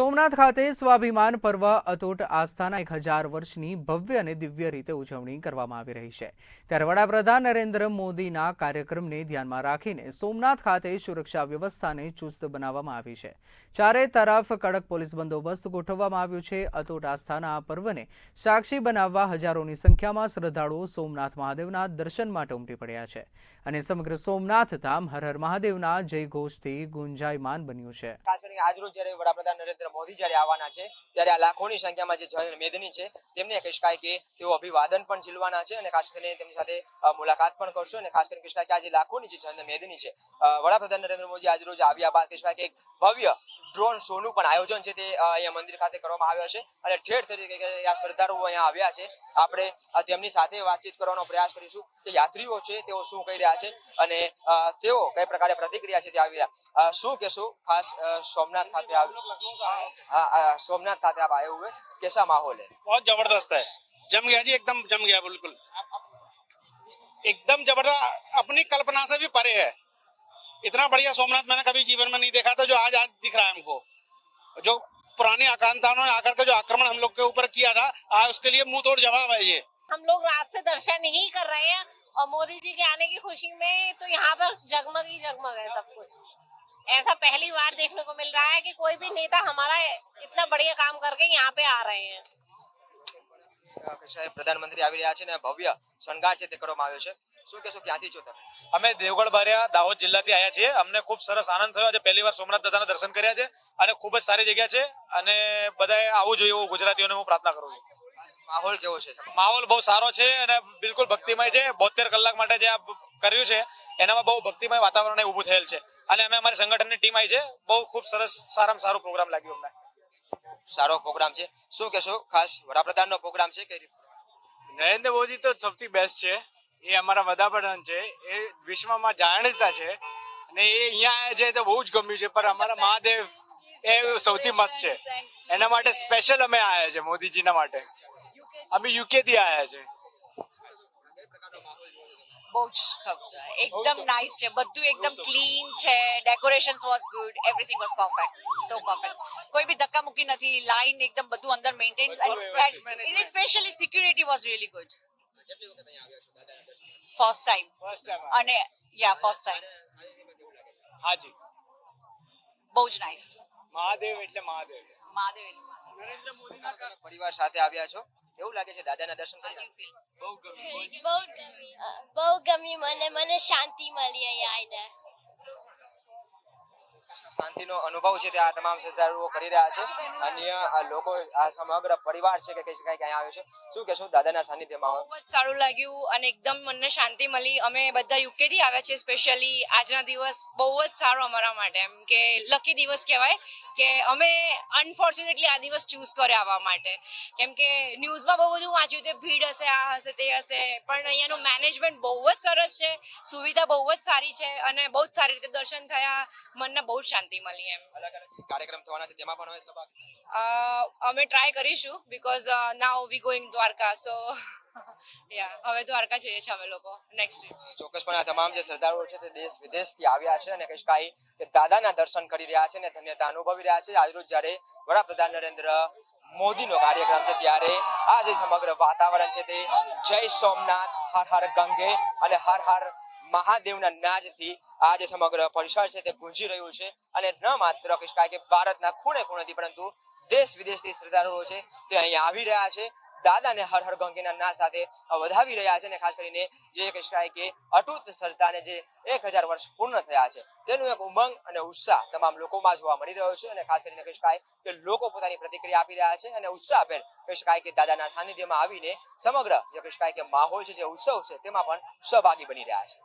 સોમનાથ ખાતે સ્વાભિમાન પર્વ અતૂટ આસ્થાના એક હજાર વર્ષની ભવ્ય અને દિવ્ય રીતે ઉજવણી કરવામાં આવી રહી છે. ત્યારે વડાપ્રધાન નરેન્દ્ર મોદીના કાર્યક્રમને ધ્યાનમાં રાખીને સોમનાથ ખાતે સુરક્ષા વ્યવસ્થાને ચુસ્ત બનાવવામાં આવી છે. ચારે તરફ કડક પોલીસ બંદોબસ્ત ગોઠવવામાં આવ્યો છે. અતૂટ આસ્થાના આ પર્વને સાક્ષી બનાવવા હજારોની સંખ્યામાં શ્રદ્ધાળુઓ સોમનાથ મહાદેવના દર્શન માટે ઉમટી પડ્યા છે અને સમગ્ર સોમનાથ ધામ હર હર મહાદેવના જયઘોષથી ગુંજાયમાન બન્યું છે. આજરોજ જ્યારે વડાપ્રધાન નરેન્દ્ર મોદી જ્યારે આવવાના છે, ત્યારે આ લાખોની સંખ્યામાં જે જન મેદની છે, તેમને કહી શકાય કે તેઓ અભિવાદન પણ ઝીલવાના છે અને ખાસ કરીને તેમની સાથે મુલાકાત પણ કરશો અને ખાસ કરીને કહી શકાય કે આજે લાખોની જે જન મેદની છે વડાપ્રધાન નરેન્દ્ર મોદી આજરોજ આવ્યા બાદ કહી શકાય કે ભવ્ય ડ્રોન શોનું પણ આયોજન છે તે અ, અહીંયા મંદિર ખાતે કરવામાં આવ્યો છે અને ઠેર તરીકે કે આ શ્રદ્ધાળુઓ અહીંયા આવ્યા છે આપણે અ, તેમની સાથે વાતચીત કરવાનો પ્રયાસ કરીશું કે યાત્રીઓ છે તેઓ શું કહી રહ્યા છે અને અ, તેઓ કઈ પ્રકારે પ્રતિક્રિયા છે તે આવી રહ્યા અ, શું કહેશું ખાસ અ, सोमनाथ खाते आप हाँ हाँ, सोमनाथ खाते आप आए हुए कैसा माहौल है बहुत जबरदस्त है जम गया जी एकदम जम गया बिल्कुल एकदम जबरदस्त अपनी कल्पना से भी परे है इतना बढ़िया सोमनाथ मैंने कभी जीवन में नहीं देखा था, जो आज आज दिख रहा है हमको। जो पुराने आकांताओं ने आकर के जो आक्रमण हम लोग के ऊपर किया था, आज उसके लिए मुँह तोड़ जवाब है ये। हम लोग रात से दर्शन ही कर रहे हैं और मोदी जी के आने की खुशी में तो यहाँ पर जगमग ही जगमग है सब कुछ। ऐसा पहली बार देखने को मिल रहा है कि कोई भी नेता हमारा इतना बढ़िया काम करके यहाँ पे आ रहे हैं। પ્રધાનમંત્રી આવી રહ્યા છે ને ભવ્ય શણગાર છે તે કરવામાં આવ્યો છે. શું કહેશો ક્યાંથી છો તમે? અમે દેવગઢ બારિયા દાહોદ જિલ્લાથી આવ્યા છીએ. અમને ખૂબ સરસ આનંદ થયો. આજે પહેલી વાર સોમનાથ દાદાના દર્શન કર્યા છે અને ખૂબ જ સારી જગ્યા છે અને બધાએ આવવું જોઈએ એવું ગુજરાતીઓને હું પ્રાર્થના કરું છું. માહોલ કેવો છે માહોલ બહુ સારો છે અને બિલકુલ ભક્તિમય છે. બોતેર કલાક માટે જે આ કર્યું છે એનામાં બહુ ભક્તિમય વાતાવરણ ઉભું થયેલ છે. અને અમે અમારી સંગઠનની ટીમ આવી છે. બહુ ખૂબ સરસ સારામાં સારો પ્રોગ્રામ લાગ્યો અમને. સારો પ્રોગ્રામ છે. શું કહેશો? ખાસ વડાપ્રધાનનો પ્રોગ્રામ છે કઈ નરેન્દ્ર મોદી તો સૌથી બેસ્ટ છે. એ અમારા વડાપ્રધાન છે. એ વિશ્વમાં જાણીતા છે. અને એ અહીંયા આવ્યા છે તો બહુ જ ગમ્યું છે. પણ અમારા મહાદેવ એ સૌથી મસ્ત છે. એના માટે સ્પેશિયલ અમે આવ્યા છે મોદીજીના માટે. અમે યુકે થી આવ્યા છે. બહુ જ ખબર એકદમ નાઇસ છે. બધું એકદમ ક્લીન છે. Decoration was good everything was perfect so perfect કોઈ બી ધક્કા મૂકી નથી. લાઈન એકદમ બધું અંદર maintain and specially security was really good first time અને યા ફર્સ્ટ ટાઈમ હાજી. બહુ જ નાઇસ મહાદેવ એટલે મહાદેવ. મહાદેવ પરિવાર સાથે આવ્યા છો? એવું લાગે છે દાદાના દર્શન કરી બહુ ગમ્યું બહુ ગમ્યું મને. મને શાંતિ મળી અહીંયા આવીને. શાંતિનો અનુભવ છે તે આ તમામ શ્રદ્ધાળુઓ કરી રહ્યા છે. અન્ય આ લોકો આ સમગ્ર પરિવાર છે કે કઈ શકાય ક્યાં આવ્યો છે. શું કહેશો દાદાના સાનિધ્યમાં બહુ જ સારું લાગ્યું અને એકદમ મનને શાંતિ મળી. અમે બધા યુકે થી આવ્યા છીએ સ્પેશિયલી આજના દિવસ બહુ જ સારો અમારા માટે. એમ કે લકી દિવસ કહેવાય. કે અમે અનફોર્ચ્યુનેટલી આ દિવસ ચૂઝ કર્યો આવવા માટે. કેમ કે ન્યૂઝમાં બહુ બધું વાંચ્યું તે ભીડ હશે આ હશે તે હશે પણ અહીંયાનું મેનેજમેન્ટ બહુ જ સરસ છે સુવિધા બહુ જ સારી છે અને બહુ જ સારી રીતે દર્શન થયા મનને બહુ જ શાંતિ મળી એમ. અલગ અલગ કાર્યક્રમ થવાના છે તેમાં પણ હવે સભા અમે ટ્રાય કરીશું because now we going Dwarka so yeah હવે દ્વારકા જઈએ છીએ અમે લોકો નેક્સ્ટ વીક ચોક્કસપણે આ તમામ જે શ્રદ્ધાળુઓ છે તે દેશ વિદેશથી આવ્યા છે અને કહી શકાય કે દાદાના દર્શન કરી રહ્યા છે અને ધન્યતા અનુભવી રહ્યા છે. આજરોજ જ્યારે વડાપ્રધાન નરેન્દ્ર મોદીનો કાર્યક્રમ છે ત્યારે આ જે સમગ્ર વાતાવરણ છે તે જય સોમનાથ, હર હર ગંગે અને હર હર મહાદેવના નાદથી આ જે સમગ્ર પરિસર છે તે ગુંજી રહ્યું છે. અને ન માત્ર કહી શકાય કે ભારતના ખૂણે ખૂણેથી પરંતુ દેશ વિદેશથી શ્રદ્ધાળુઓ છે તે અહીંયા આવી રહ્યા છે. દાદાને હર હર ગંગેના ના સાથે વધાવી રહ્યા છે અને ખાસ કરીને જે શકાય કે અટૂટ સરતાને જે એક હજાર વર્ષ પૂર્ણ થયા છે, તેનું એક ઉમંગ અને ઉત્સાહ તમામ લોકોમાં જોવા મળી રહ્યો છે અને ખાસ કરીને શકાય કે લોકો પોતાની પ્રતિક્રિયા આપી રહ્યા છે અને ઉત્સાહભેર કહી શકાય કે દાદાના સાનિધ્યમાં આવીને સમગ્ર જે શકાય કે માહોલ છે, જે ઉત્સવ છે, તેમાં પણ સહભાગી બની રહ્યા છે.